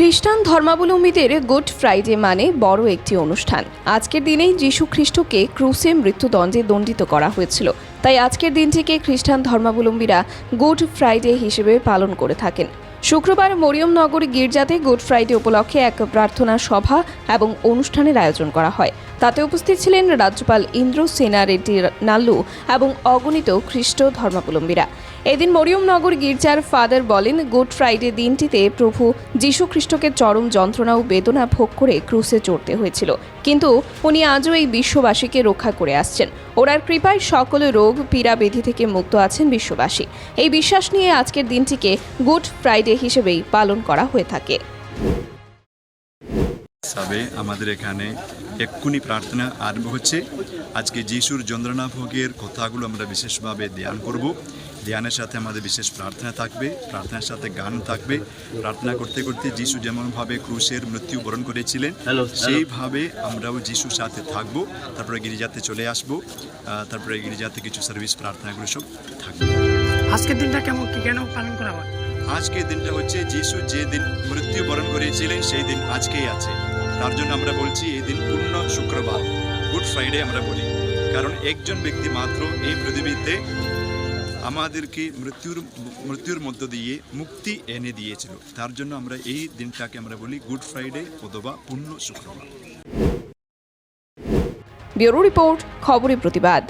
খ্রিস্টান ধর্মাবলম্বীদের good Friday মানে বড় একটি অনুষ্ঠান। আজকের দিনেই যীশু খ্রিস্টকে ক্রুসে মৃত্যুদণ্ডে দণ্ডিত করা হয়েছিল। তাই আজকের দিনটিকে খ্রিস্টান ধর্মাবলম্বীরা গুড ফ্রাইডে হিসেবে পালন করে থাকেন। শুক্রবার মরিয়মনগর গির্জাতে গুড ফ্রাইডে উপলক্ষে এক প্রার্থনা সভা এবং অনুষ্ঠানের আয়োজন করা হয়। তাতে উপস্থিত ছিলেন রাজ্যপাল ইন্দ্র সেনা রেড্ডি নাল্লু এবং অগণিত খ্রিস্ট ধর্মাবলম্বীরা। এদিন মরিয়মনগর গির্জার ফাদার বলেন, গুড ফ্রাইডে দিনটিতে প্রভু যীশু খ্রিস্টকে চরম যন্ত্রণা ও বেদনা ভোগ করে ক্রুসে চড়তে হয়েছিল। কিন্তু উনি আজও এই বিশ্ববাসীকে রক্ষা করে আসছেন। ওনার কৃপায় সকল রোগ পীড়া বেধি থেকে মুক্ত আছেন বিশ্ববাসী। এই বিশ্বাস নিয়ে আজকের দিনটিকে গুড ফ্রাইডে হিসেবেই পালন করা হয়ে থাকে। হিসাবে আমাদের এখানে এক্ষুনি প্রার্থনা আরম্ভ হচ্ছে। আজকে যিশুর যন্ত্রণা ভোগের কথাগুলো আমরা বিশেষভাবে ধ্যান করব। ধ্যানের সাথে আমাদের বিশেষ প্রার্থনা থাকবে প্রার্থনার সাথে গান থাকবে। প্রার্থনা করতে করতে যিশু যেমনভাবে ক্রুশের মৃত্যু বরণ করেছিলেন সেইভাবে আমরাও যিশুর সাথে থাকব তারপরে গিরিজাতে চলে আসব তারপরে গিরিজাতে কিছু সার্ভিস প্রার্থনাগুলো সব থাকবে। আজকের দিনটা কেমন কি কেন পালন করা হয়? আজকের দিনটা হচ্ছে যিশু যে দিন মৃত্যু বরণ করেছিলেন সেই দিন আজকেই আছে। তার জন্য আমরা বলছি এই দিন পূর্ণ শুক্রবার, গুড ফ্রাইডে আমরা বলি। কারণ একজন ব্যক্তি মাত্র এই পৃথিবীতে আমাদেরকে মৃত্যুর মৃত্যুর মধ্য দিয়ে মুক্তি এনে দিয়েছিল। তার জন্য আমরা এই দিনটাকে আমরা বলি গুড ফ্রাইডে অথবা পূর্ণ শুক্রবার। ব্যুরো রিপোর্ট, খবরের প্রতিবাদ।